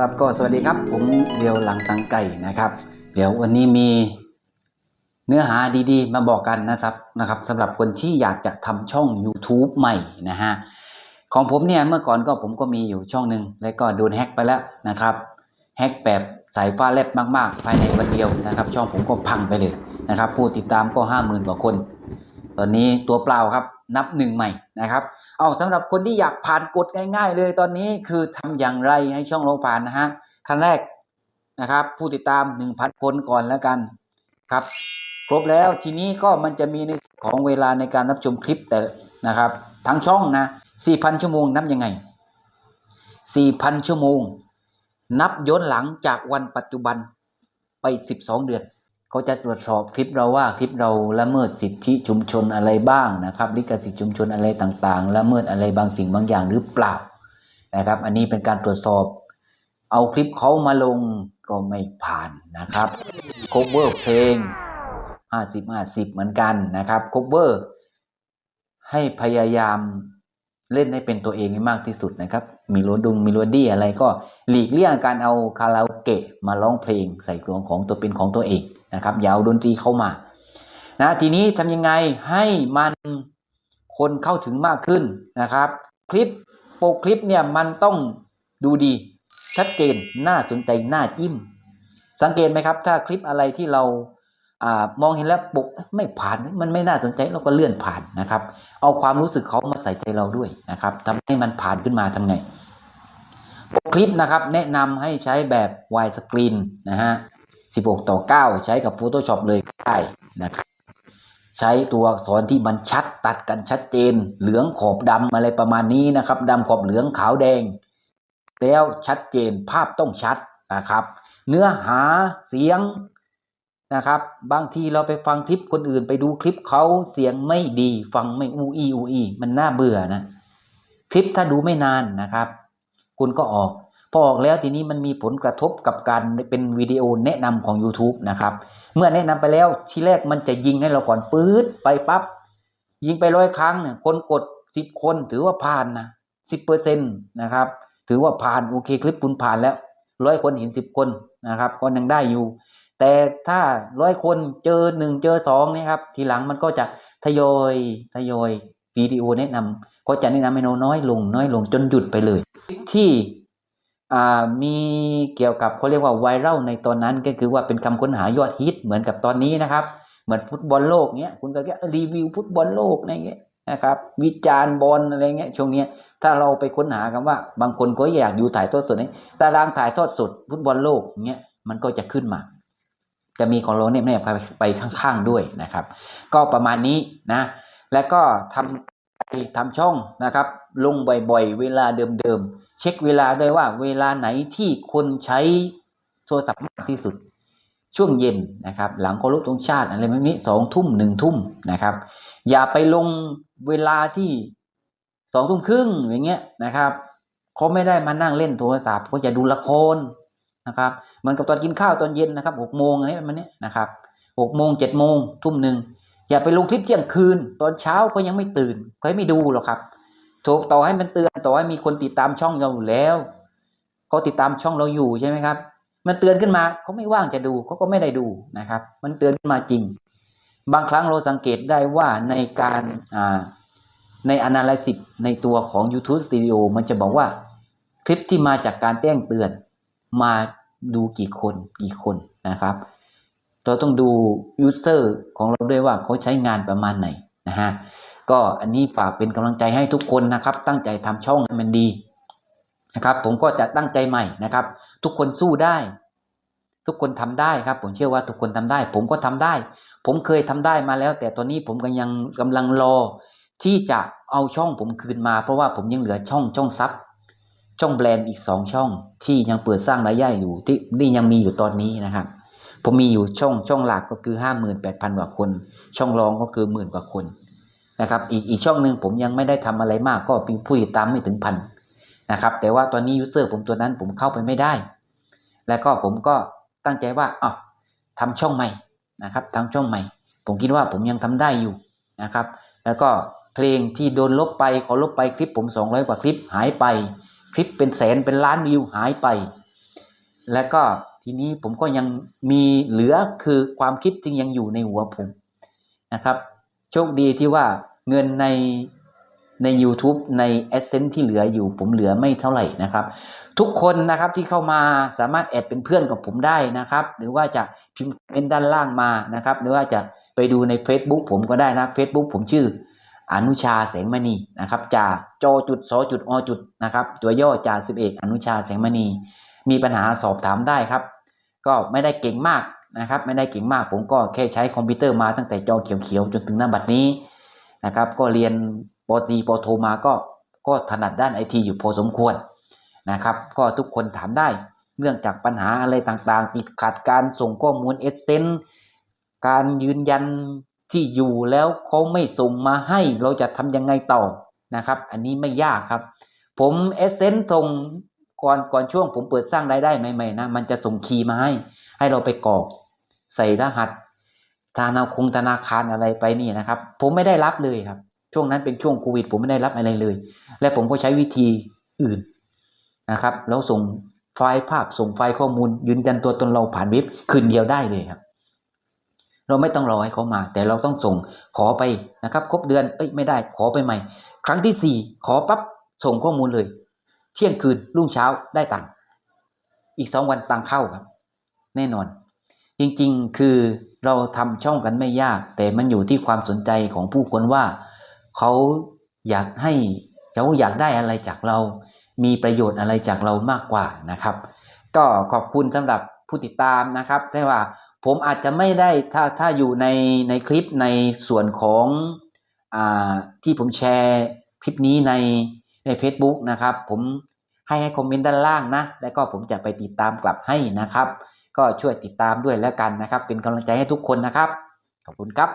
ครับก็สวัสดีครับผมเดียวหลังตังไก่นะครับ เดี๋ยววันนี้มีเนื้อหาดีๆ มาบอกกันนะครับนะครับสำหรับคนที่อยากจะทำช่อง YouTube ใหม่นะฮะของผมเนี่ยเมื่อก่อนก็ผมก็มีอยู่ช่องหนึ่งแล้วก็โดนแฮ็กไปแล้วนะครับแฮ็กแบบสายฟ้าแลบมากๆ ภายในวันเดียวนะครับ ช่องผมก็พังไปเลยนะครับ ผู้ติดตามก็ห้าหมื่นกว่าคน ตอนนี้ตัวเปล่าครับนับหนึ่งใหม่นะครับ เอาสำหรับคนที่อยากผ่านกฎง่าย ๆ เลยตอนนี้คือทำอย่างไรให้ช่องเราผ่านนะฮะขั้นแรกนะครับ ผู้ติดตาม 1,000 คนก่อนแล้วกันครับ ครบแล้วทีนี้ก็มันจะมีในส่วนของเวลาในการรับชมคลิปแต่นะครับ ทั้งช่องนะ 4,000 ชั่วโมงนับยังไง 4,000 ชั่วโมง นับย้อนหลังจากวันปัจจุบันไป 12 เดือน เขาจะตรวจสอบคลิปเราว่าคลิปเราละเมิดสิทธิชุมชนอะไรบ้างนะครับลิขสิทธิชุมชนอะไรต่างๆละเมิดอะไรบางสิ่งบางอย่างหรือเปล่านะครับ อันนี้เป็นการตรวจสอบ เอาคลิปเขามาลงก็ไม่ผ่านนะครับ cover เพลง50 50 เหมือนกันนะครับ cover ให้พยายาม เล่นให้เป็นตัวเองให้มากที่สุดนะครับ มีโลดุงมีโลดี้อะไรก็หลีกเลี่ยงการเอาคาราโอเกะมาร้องเพลงใส่กลองของตัวเป็นของตัวเองนะครับอย่าเอาดนตรีเข้ามานะทีนี้ทำยังไงให้มันคนเข้าถึงมากขึ้นนะครับ คลิปโปรคลิปเนี่ยมันต้องดูดีชัดเจนน่าสนใจน่าจิ้ม สังเกตไหมครับ ถ้าคลิปอะไรที่เรา มองเห็นแล้วปกไม่ผ่านมันไม่น่าสนใจเราก็เลื่อนผ่านนะครับ เอาความรู้สึกเขามาใส่ใจเราด้วยนะครับทำให้มันผ่านขึ้นมาทำไงคลิปนะครับแนะนำให้ใช้แบบวายสกรีนนะฮะ 16 ต่อ 9 ใช้กับ Photoshop เลยก็ได้นะครับ ใช้ตัวอักษรที่มันชัดตัดกันชัดเจน เหลืองขอบดำอะไรประมาณนี้นะครับดำขอบเหลืองขาวแดง แล้วชัดเจนภาพต้องชัดนะครับ เนื้อหาเสียง นะครับ บางทีเราไปฟังคลิปคนอื่น ไปดูคลิปเขาเสียงไม่ดี ฟังไม่อูอีอูอี มันน่าเบื่อนะ คลิปถ้าดูไม่นานนะครับ คุณก็ออก พอออกแล้วทีนี้มันมีผลกระทบกับการเป็นวิดีโอแนะนำของ YouTube นะครับ เมื่อแนะนำไปแล้วทีแรกมันจะยิงให้เราก่อนปื๊ดไปปับ๊บยิงไปร้อยครั้งเนี่ยคนกดสิบคนถือว่าผ่านนะสิบเปอร์เซ็นต์นะครับ ถือว่าผ่านโอเคคลิปคุณผ่านแล้วร้อยคนเห็นสิบคนนะครับ ก็ยังได้อยู่ แต่ถ้าร้อยคนเจอหนึ่งเจอสองนี่ครับ ทีหลังมันก็จะทยอยทยอยวิดีโอแนะนำก็จะแนะนำให้น้อยลง น้อยลงจนหยุดไปเลย ที่มีเกี่ยวกับเขาเรียกว่าไวรัลในตอนนั้นก็คือว่าเป็นคำค้นหายอดฮิตเหมือนกับตอนนี้นะครับ เหมือนฟุตบอลโลกเนี้ยคุณก็แค่รีวิวฟุตบอลโลกอะไรเงี้ยนะครับ วิจารณ์บอลอะไรเงี้ยช่วงเนี้ยถ้าเราไปค้นหากันว่า บางคนก็อยากดูถ่ายทอดสดนี้ตารางถ่ายทอดสดฟุตบอลโลกเงี้ยมันก็จะขึ้นมา จะมีของเราเนี่ยเนี่ยไปข้างๆด้วยนะครับ ก็ประมาณนี้นะ แล้วก็ทำทำช่องนะครับ ลงบ่อยๆ เวลาเดิมๆ เช็คเวลาด้วยว่าเวลาไหนที่คนใช้โทรศัพท์มากที่สุด ช่วงเย็นนะครับ หลังเคารพธงชาติอะไรแบบนี้สองทุ่มหนึ่งทุ่มนะครับ อย่าไปลงเวลาที่สองทุ่มครึ่งอย่างเงี้ยนะครับเขาไม่ได้มานั่งเล่นโทรศัพท์เขาจะดูละครนะครับ เหมือนกับตอนกินข้าวตอนเย็นนะครับหกโมงอะไรประมาณนี้นะครับหกโมงเจ็ดโมงทุ่มหนึ่งอย่าไปลงคลิปเที่ยงคืน ตอนเช้าเขายังไม่ตื่นเขาไม่ดูหรอกครับถูกต่อให้มันเตือนต่อให้มีคนติดตามช่องเราอยู่แล้วเขาติดตามช่องเราอยู่ใช่ไหมครับ มันเตือนขึ้นมาเขาไม่ว่างจะดูเขาก็ไม่ได้ดูนะครับ มันเตือนขึ้นมาจริง บางครั้งเราสังเกตได้ว่าในการอ่าใน Analysis ในตัวของ YouTube Studio มันจะบอกว่าคลิปที่มาจากการแจ้งเตือนมา ดูกี่คนกี่คนนะครับ เราต้องดู User ของเราด้วยว่าเขาใช้งานประมาณไหนนะฮะก็อันนี้ฝากเป็นกำลังใจให้ทุกคนนะครับ ตั้งใจทำช่องให้มันดีนะครับ ผมก็จะตั้งใจใหม่นะครับ ทุกคนสู้ได้ ทุกคนทำได้ครับ ผมเชื่อว่าทุกคนทำได้ ผมก็ทำได้ ผมเคยทำได้มาแล้ว แต่ตอนนี้ผมก็ยังกำลังรอที่จะเอาช่องผมคืนมา เพราะว่าผมยังเหลือช่องช่องซับ ช่องแบรนด์อีกสองช่องที่ยังเปิดสร้างรายได้อยู่ที่นี่ยังมีอยู่ตอนนี้นะครับ ผมมีอยู่ช่องช่องหลักก็คือห้าหมื่นแปดพันกว่าคน ช่องรองก็คือหมื่นกว่าคนนะครับอีกอีกช่องหนึ่งผมยังไม่ได้ทำอะไรมากก็มีผู้ติดตามไม่ถึงพันนะครับแต่ว่าตอนนี้ยูเซอร์ผมตัวนั้นผมเข้าไปไม่ได้ แล้วก็ผมก็ตั้งใจว่าอ๋อทำช่องใหม่นะครับทำช่องใหม่ ผมคิดว่าผมยังทำได้อยู่นะครับ แล้วก็เพลงที่โดนลบไปขอลบไปคลิปผม 200 กว่าคลิปหายไป คลิปเป็นแสนเป็นล้านวิวหายไป แล้วก็ทีนี้ผมก็ยังมีเหลือคือความคิดจึงยังอยู่ในหัวผมนะครับ โชคดีที่ว่าเงินในใน YouTube ใน a d s e n ที่เหลืออยู่ผมเหลือไม่เท่าไหร่นะครับ ทุกคนนะครับที่เข้ามาสามารถแอดเป็นเพื่อนกับผมได้นะครับ หรือว่าจะพิมพ์เป็นด้านล่างมานะครับ หรือว่าจะไปดูใน Facebook ผมก็ได้นะ Facebook ผมชื่อ อนุชาแสงมณีนะครับจ่าโจจุดสอจุดอจุดนะครับตัวย่อจ่าสิบเอกอนุชาแสงมณี มีปัญหาสอบถามได้ครับ ก็ไม่ได้เก่งมากนะครับ ไม่ได้เก่งมากผมก็แค่ใช้คอมพิวเตอร์มาตั้งแต่จอเขียวๆจนถึงหน้าบัดนี้นะครับ ก็เรียนปตีปโทมาก็ก็ถนัดด้านไอทีอยู่พอสมควรนะครับ ก็ทุกคนถามได้เรื่องจากปัญหาอะไรต่างๆ ติดขัดการส่งข้อมูลเอเซนการยืนยัน ที่อยู่แล้วเขาไม่ส่งมาให้เราจะทำยังไงต่อนะครับ อันนี้ไม่ยากครับ ผมเอเซนส่งก่อนก่อนช่วงผมเปิดสร้างรายได้ใหม่ๆนะมันจะส่งคีย์มาให้ ให้เราไปกรอก ใส่รหัสธนาคงธนาคารอะไรไปนี่นะครับ ผมไม่ได้รับเลยครับ ช่วงนั้นเป็นช่วงโควิด ผมไม่ได้รับอะไรเลย และผมก็ใช้วิธีอื่นนะครับ แล้วส่งไฟล์ภาพส่งไฟล์ข้อมูลยืนยันตัวตนเราผ่านเว็บคืนเดียวได้เลยครับ เราไม่ต้องรอให้เขามา แต่เราต้องส่งขอไปนะครับ ครบเดือนเอ้ยไม่ได้ขอไปใหม่ ครั้งที่สี่ขอปั๊บส่งข้อมูลเลย เที่ยงคืนรุ่งเช้าได้ตังค์อีกสองวันตังค์เข้าครับ แน่นอน จริงๆคือเราทำช่องกันไม่ยาก แต่มันอยู่ที่ความสนใจของผู้คนว่าเขาอยากให้เขาอยากได้อะไรจากเรา มีประโยชน์อะไรจากเรามากกว่านะครับ ก็ขอบคุณสำหรับผู้ติดตามนะครับแต่ว่า ผมอาจจะไม่ได้ถ้าถ้าอยู่ในในคลิปในส่วนของอ่าที่ผมแชร์คลิปนี้ในใน Facebook นะครับ ผมให้ให้คอมเมนต์ด้านล่างนะ แล้วก็ผมจะไปติดตามกลับให้นะครับ ก็ช่วยติดตามด้วยแล้วกันนะครับ เป็นกำลังใจให้ทุกคนนะครับ ขอบคุณครับ